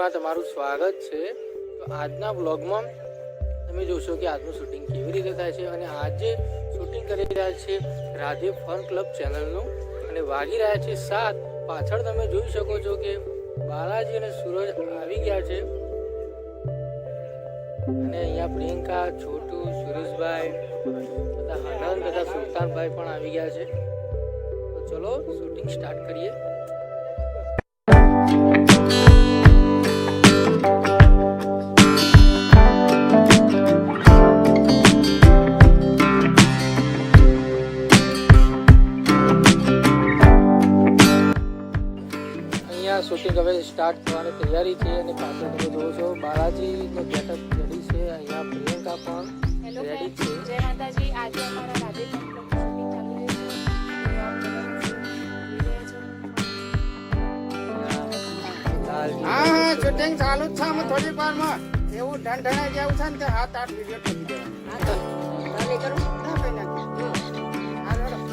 શૂટિંગમાં તમારું સ્વાગત છે. તો આજના બ્લોગમાં તમે જોશો કે આજનું શૂટિંગ કેવી રીતે થાય છે અને આજે શૂટિંગ કરી રહ્યા છે રાધે ફન ક્લબ ચેનલનું. અને વાગી રહ્યા છે સાત. પાછળ તમે જોઈ શકો છો કે બાલાજી અને સૂરજ આવી ગયા છે. અને અહીંયા પ્રિયંકા, છોટુ, સુરેશભાઈ તથા હનન તથા સુલતાનભાઈ પણ આવી ગયા છે. તો ચલો શૂટિંગ સ્ટાર્ટ કરીએ. થવાની તૈયારી છે અને પાછળ તમે જોવો છો બાલાજીનો ગેટઅપ રેડી છે અહીંયા પ્રિયંકા પણ રેડી છે. જય માતાજી. આજે અમારા રાધે હા હા શૂટિંગ ચાલુ જ છે અમે થોડી વારમાં. એવું ઢંઢણાઈ જેવું છે ને કે હાથ આઠ વીડિયો કરી?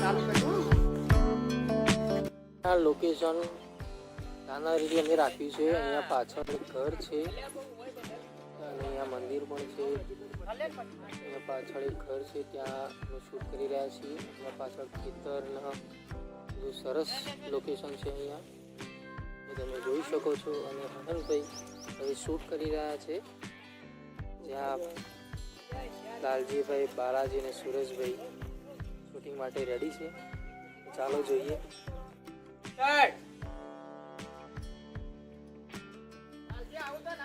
ચાલુ. કર્યું આ લોકેશન નાના રીતે અમે રાખ્યું છે. અહીંયા પાછળ ઘર છે. અને અહીંયા મંદિર પણ છે. અહીંયા પાછળ એક ઘર છે. ત્યાં અમે શૂટ કરી રહ્યા છીએ. અહીંયા પાછળ ખેતરના બહુ સરસ લોકેશન છે અહીંયા. તમે જોઈ શકો છો. અને હનનભાઈ હવે શૂટ કરી રહ્યા છે. જ્યાં લાલજીભાઈ બાલાજી અને સુરેશભાઈ શૂટિંગ માટે રેડી છે. ચાલો જોઈએ. આજે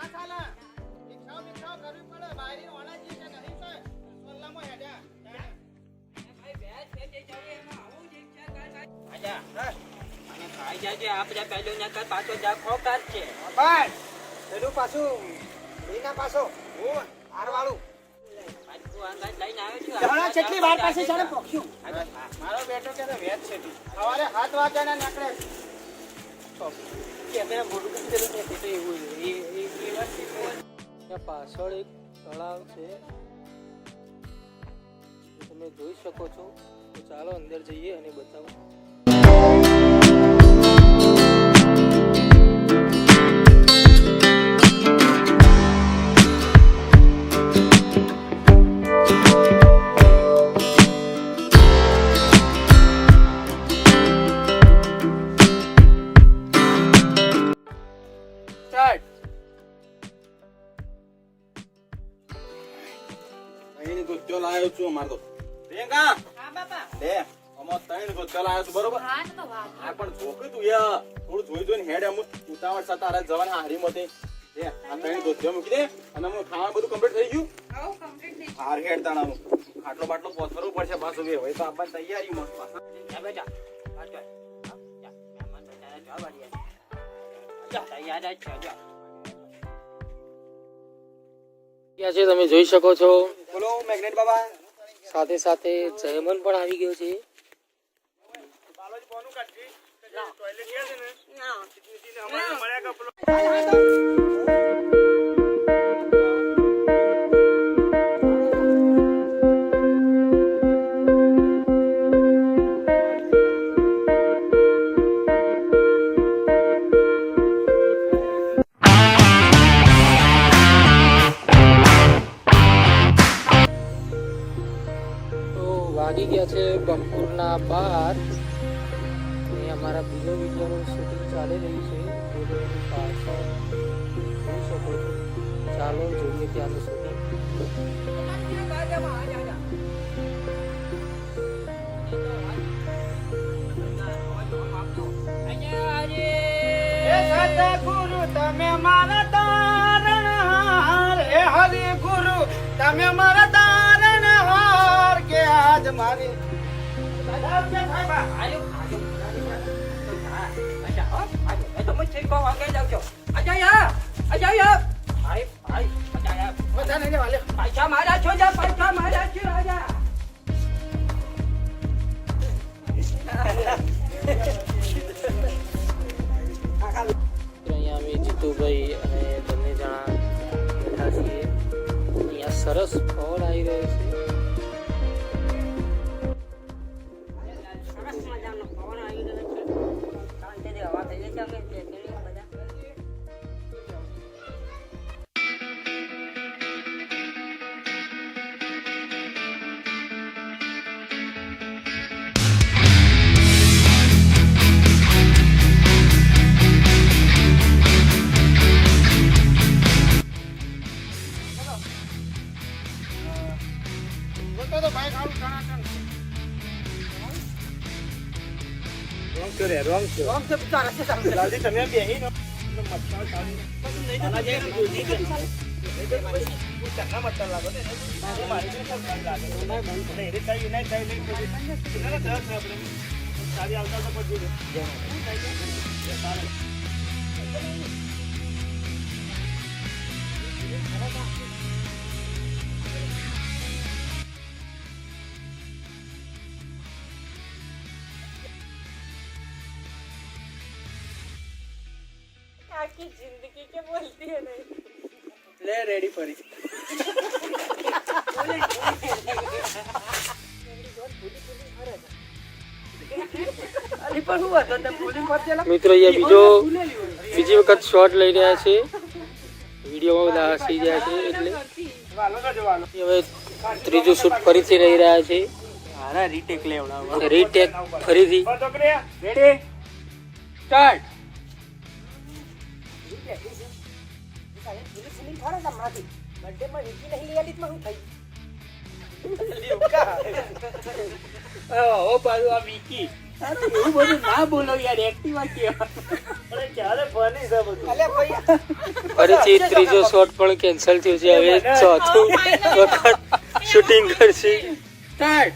ના ચાલે. રિક્ષાઓ બિક્ષાઓ કરવી પડે. બાયરી ઓણાજી છે નહીં છે? સોલ્લામાં હેડ્યા. બાય પેલું પાછું લીના પાછો. હું હારવાળું. કેટલી વાર પાસે જાણે પોખ્યું. મારો બેટો કે તો વેચ છે તી. સવારે સાત વાગ્યાના નીકળે. ત્યાં પાછળ એક તળાવ છે. તમે જોઈ શકો છો. તો ચાલો અંદર જઈએ અને બતાવો. છું અમાર તો. પ્રિયંકા! હા બાપા. લે અમાર ત્રણ ગુચ્ચો લાવ્યો છું બરોબર? હા તો વાહ આ પણ જોકે તું યા થોડું જોઈ જોઈને હેડ અમુક ઉતાવળ સાથે તારા જવાના હારી મતે. લે આ ત્રણ જો મૂકી દે અને અમે ખાવાનું બધું કમ્પ્લીટ થઈ ગયું? આવો કમ્પ્લીટ નહીં. હાર હેડ તાણાનું આટલો બાટલો પોથરવું પડશે પાછો વે હોય તો આપવાની તૈયારી મત ત્યાં છે તમે જોઈ શકો છો? બોલો મેગ્નેટ બાબા. સાથે સાથે જયમન પણ આવી ગયો છે. તો ગયા છે બપોરના બહાર અમારા બીજો વિડીયોનું શૂટિંગ ચાલી રહ્યું છે. પાછળ. જોઈ શકો છો. ચાલો જોઈએ ત્યાંનું શૂટિંગ ગુરુ તમે મારા તારણ હરે. ગુરુ તમે મારા પૈસા મારા છો પૈસા અને બંને જણા અહીંયા સરસ પવન આવી રહ્યો છે. આમ તો તારા તારા છે. લાલજી તમે બેહી નો મચ્છર ચાલી આના જે દૂધી આખી જિંદગી કે બોલતી હે નહીં. લે રેડી ફરી. મિત્રો અહીંયા બીજો બીજી વખત શોટ લઈ રહ્યા છે. વિડીયોમાં બધા હસી રહ્યા છે એટલે. હવે ત્રીજું શૂટ ફરીથી રહી રહ્યા છે. રીટેક લેવડાવવા રીટેક ફરીથી. સ્ટાર્ટ ઓ પાછું આ વિકી. એવું બધું ના બોલો યાર એક્ટિવા કેવા. અરે ક્યારે બની છે બધું? ફરીથી ત્રીજો શોટ પણ કેન્સલ થયો છે હવે ચોથું વખત શૂટિંગ કરશે. સ્ટાર્ટ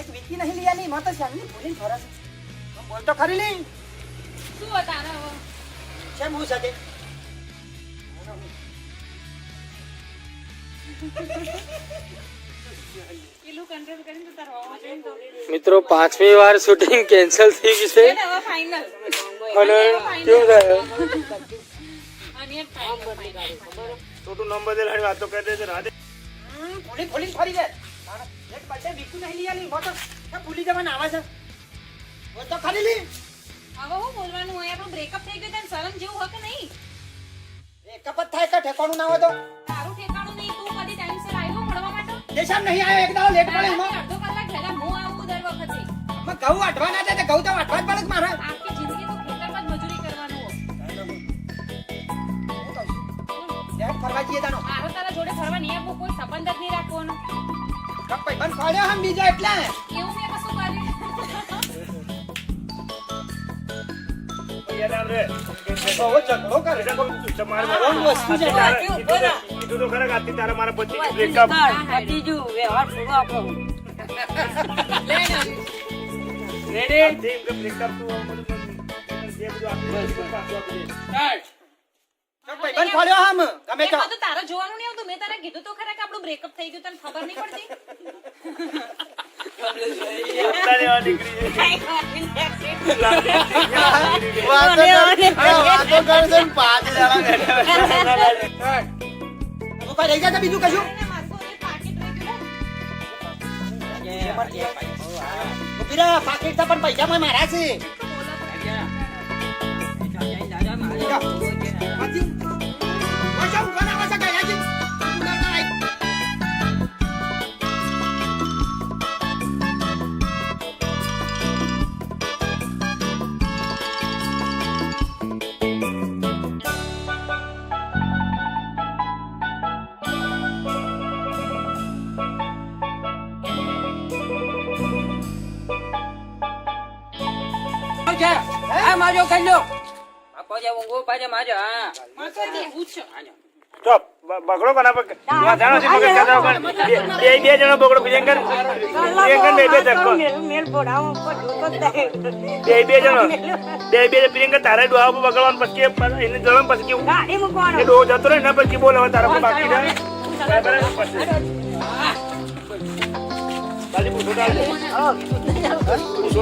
એક વિકી નહીં માતા શ્યામની પોલીસ ફરસ બોલ તો ખરી શું હતા હવે? કેમ હું તો તો. મિત્રો પાંચમી વાર શૂટિંગ કેન્સલ થઈ ગઈ છે. અને કેવું થાય. છોટું નંબર દે વાત વાતો કરી દે છે રાધે. હમ, પોલીસ પોલીસ ફરી જાય એક બચ્ચે વિકુ નહીં લીયા નહીં મોટો ભૂલી જવાના આવે છે? બોલ તો ખાલી લી. હવે હું બોલવાનું હોય આપણું બ્રેકઅપ થઈ ગયો તને શરમ જેવું હોય કે નહીં? બ્રેકઅપ જ થાય કે ઠેકાણું ના હોય તો? તારું ઠેકાણું નહીં તું કદી ટાઈમસર આવ્યો મળવા માટે? દેશામ નહીં આવ્યો એક લેટ પડે એમાં. અડધો કલાક પહેલા હું આવું દર વખતે. એમાં ઘઉં વાટવાના છે તે ઘઉં તો વાટવા જ પડે મારે. આખી જિંદગી તો ખેતરમાં જ મજૂરી કરવાનું હોય ફરવા જઈએ તાનો. મારો તારા જોડે ફરવા નહીં આપવું કોઈ સંબંધ જ નહીં રાખવાનો. ફાડ્યો હમ બીજા એટલે. તારે જોવાનું નહીં આવતું મેં તારે કીધું તો ખરા કે આપણું બ્રેકઅપ થઈ ગયું તને ખબર નહીં પડતી બીજું કશું પાકીટ પણ પૈસા માં મારા છે માજો લો. ઊંઘો હા. ચૂપ. બ- બગડો કોના પર? વાંધાણો છે મગજ કાઢો પણ બે જણો બગડો પ્રિયંકર પ્રિયંકર બે બે ધક્કો બે બે જણો. બે બે પ્રિયંકર તારે ડોહા પર બગડવાનું પછી એને જવાનું પછી કેવું? એ ડોહો જતો રહે ને પછી બોલે હવે તારા પર બાકી રહે ખાલી પૂછો. ડાલજો પૂછો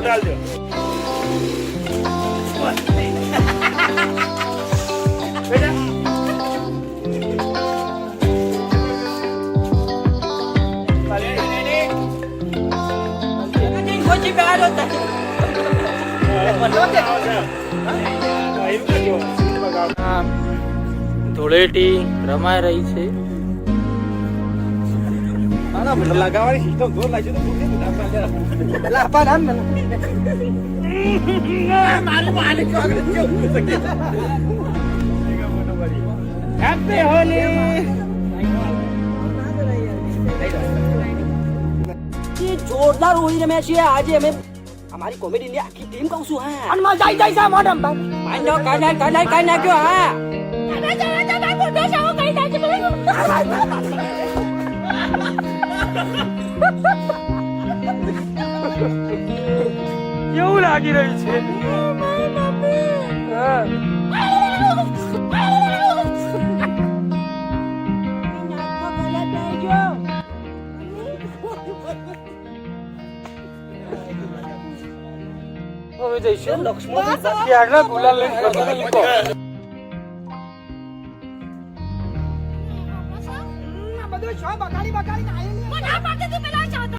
ધૂળેટી રમાઈ રહી છે. લગાવવાની ને ને હેપી હોલી જોરદાર હોળી રમ્યા છીએ આજે અમે અમારી કોમેડીની આખી ટીમ કહું છું હા અને માં જાય જાય છે મોઢમ માંડો કાઈ કાઢાય કાઈ નાખ્યો હા કેવું લાગી રહ્યું છે? હવે જઈશું. લક્ષ્મણ ક્યારના ગુલાલ લઈને. બધું બગાડી બગાડીને પેલા